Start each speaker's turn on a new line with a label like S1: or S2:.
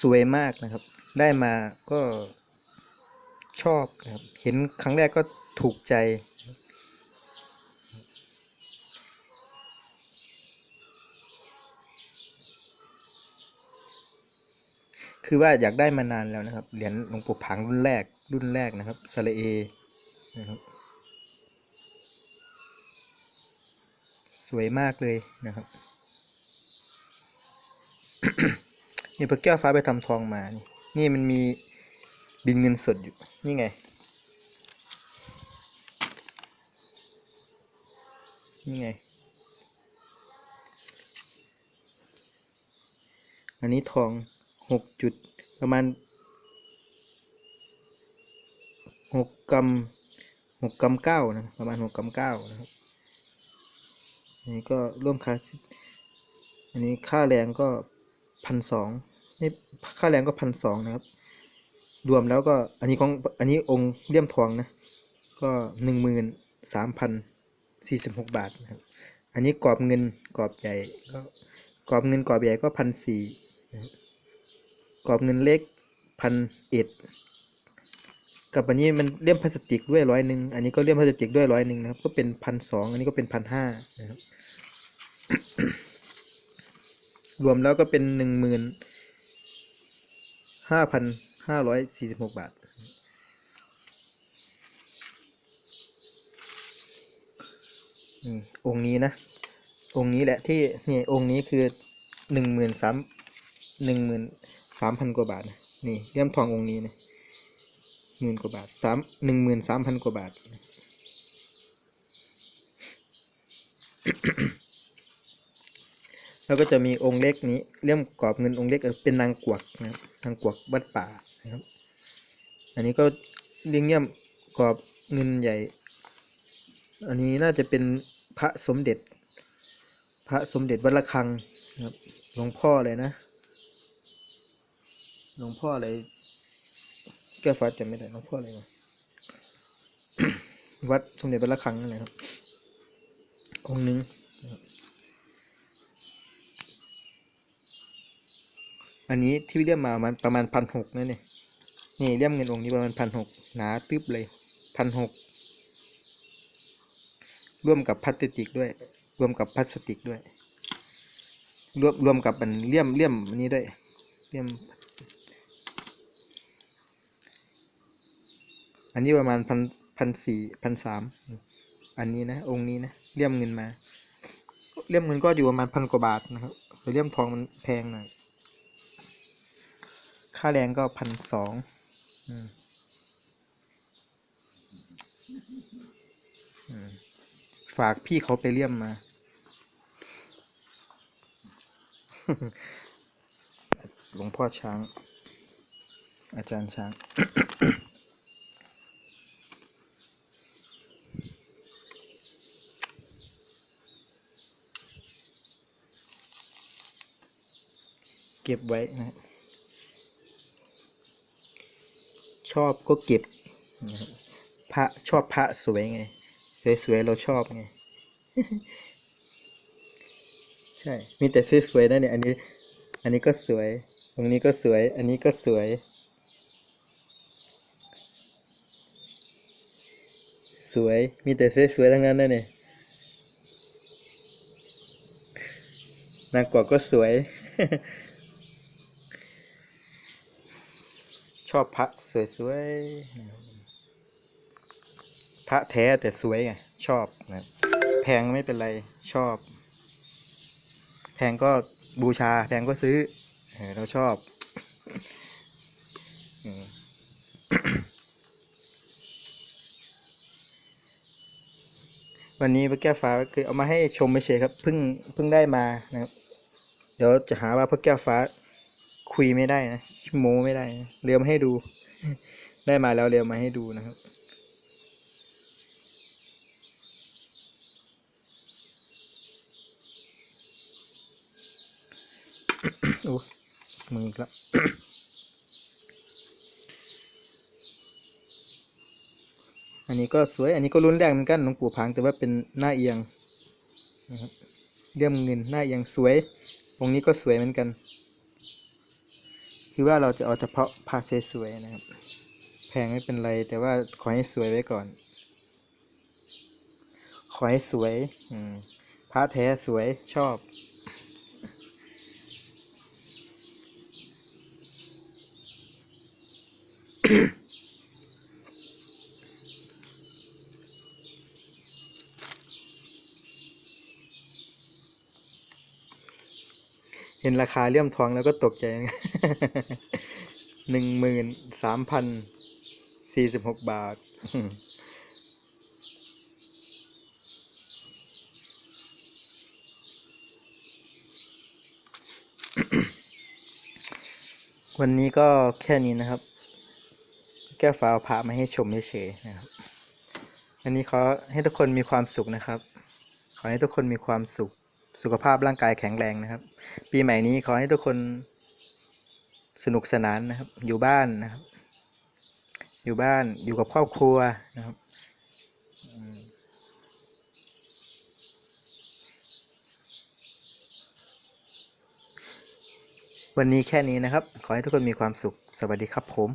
S1: สวยมากนะครับ ได้มาก็ชอบนะครับ เห็นครั้งแรกก็ถูกใจ คือว่าอยากได้มานานแล้วนะครับ เหรียญหลวงปู่ผางรุ่นแรก รุ่นแรกนะครับสระเอนะครับ สวยมากเลยนะครับ นี่พระแก้วฟ้าไปทำทองมา นี่นี่มันมีบินเงินสดอยู่ นี่ไง นี่ไง อันนี้ทองหกจุดประมาณหกกรัมหกกรัมเก้านะ ประมาณหกกรัมเก้านะครับ อันนี้ก็ร่วมคลาสิอันนี้ค่าแรงก็ พันสองนี่ค่าแรงก็พันสองนะครับ รวมแล้วก็อันนี้ของอันนี้องค์เลี่ยมทองนะก็หนึ่งหมื่นสามพันสี่สิบหกบาทนะครับ อันนี้กรอบเงินกรอบใหญ่ก็กรอบเงินกรอบใหญ่ก็พันสี่กรอบเงินเล็กพันเอ็ดกับอันนี้มันเลี่ยมพลาสติกด้วยร้อยหนึ่งอันนี้ก็เลี่ยมพลาสติกด้วยร้อยหนึ่งนะครับ ก็เป็นพันสองอันนี้ก็เป็นพันห้านะครับ รวมแล้วก็เป็นหนึ่งหมื่นห้าพันห้าร้อยสี่สิบหกบาท นี่องค์นี้นะ องค์นี้แหละที่นี่องค์นี้คือหนึ่งหมื่นสามหนึ่งหมื่นสามพันกว่าบาทนะนี่เลี่ยมทององค์นี้นะหมื่นกว่าบาทสามหนึ่งหมื่นสามพันกว่าบาท แล้วก็จะมีองค์เล็กนี้เลี่ยมกรอบเงินองค์เล็กเป็นนางกวักนะครับนางกวักวัดป่านะครับ อันนี้ก็เลี่ยงเลี่ยมกรอบเงินใหญ่ อันนี้น่าจะเป็นพระสมเด็จ พระสมเด็จวัดระฆังนะครับหลวงพ่อเลยนะหลวงพ่ออะไรแก้ฟ้าจำไม่ได้หลวงพ่ออะไรวะวัดสมเด็จวัดระฆังนั่นแหละครับองค์หนึงนะครับ อันนี้ที่เรียกมามันประมาณพันหกนั่นเนี่ยนี่เรียมเงินองค์นี้ประมาณพันหกหนาตึ๊บเลยพันหกร่วมกับพลาสติกด้วย รวมกับพลาสติกด้วย รวมรวมกับมันเลี่ยมเลี่ยมอันนี้ด้วยเลี่ยม อันนี้ประมาณพันพันสี่พันสามอันนี้นะ องค์นี้นะเลี่ยมเงินมา เลี่ยมเงินก็อยู่ประมาณพันกว่าบาทนะครับแต่เลี่ยมทองมันแพงหน่อยาแรงก็พันสองฝากพี่เขาไปเลี่ยมมา หลวงพ่อช้าง อาจารย์ช้าง เก็บไว้นะ ชอบก็เก็บพระชอบพระสวยไง สวยๆเราชอบไง ใช่ มีแต่สวยๆนะเนี่ย อันนี้ อันนี้ก็สวย ตรงนี้ก็สวย อันนี้ก็สวย สวย มีแต่สวยๆทั้งนั้นนะเนี่ยนางกวักก็สวย ชอบพระสวยๆพระแท้แต่สวยไงชอบนะแพงไม่เป็นไรชอบ แพงก็บูชาแพงก็ซื้อเราชอบวันนี้พระแก้วฟ้าคือเอามาให้ชมไม่เฉยครับเพิ่งเพิ่งได้มานะครับ เดี๋ยวจะหาว่าพระแก้วฟ้า คุยไม่ได้นะโม้ไม่ได้นะเรียมาให้ดู ได้มาแล้วเรียวมาให้ดูนะครับโอ้มืออีกแล้วอันนี้ก็สวย อันนี้ก็รุ่นแรกเหมือนกันหลวงปู่ผางแต่ว่าเป็นหน้าเอียงนะครับเลี่ยมเงินหน้าเอียงสวยองนี้ก็สวยเหมือนกัน คือว่าเราจะเอาเฉพาะพาสวยๆนะครับ แพงไม่เป็นไร แต่ว่าขอให้สวยไว้ก่อน ขอให้สวยอืมพระแท้สวยชอบเห็นราคาเลี่ยมทองแล้วก็ตกใจหนึ่งหมื่นสามพันสี่สิบหกบาท วันนี้ก็แค่นี้นะครับ แก้วฟ้าเอามาให้ชมเฉยๆนะครับ อันนี้ขอให้ทุกคนมีความสุขนะครับ ขอให้ทุกคนมีความสุข สุขภาพร่างกายแข็งแรงนะครับ ปีใหม่นี้ขอให้ทุกคนสนุกสนานนะครับ อยู่บ้านนะครับ อยู่บ้านอยู่กับครอบครัวนะครับวันนี้แค่นี้นะครับ ขอให้ทุกคนมีความสุข สวัสดีครับผม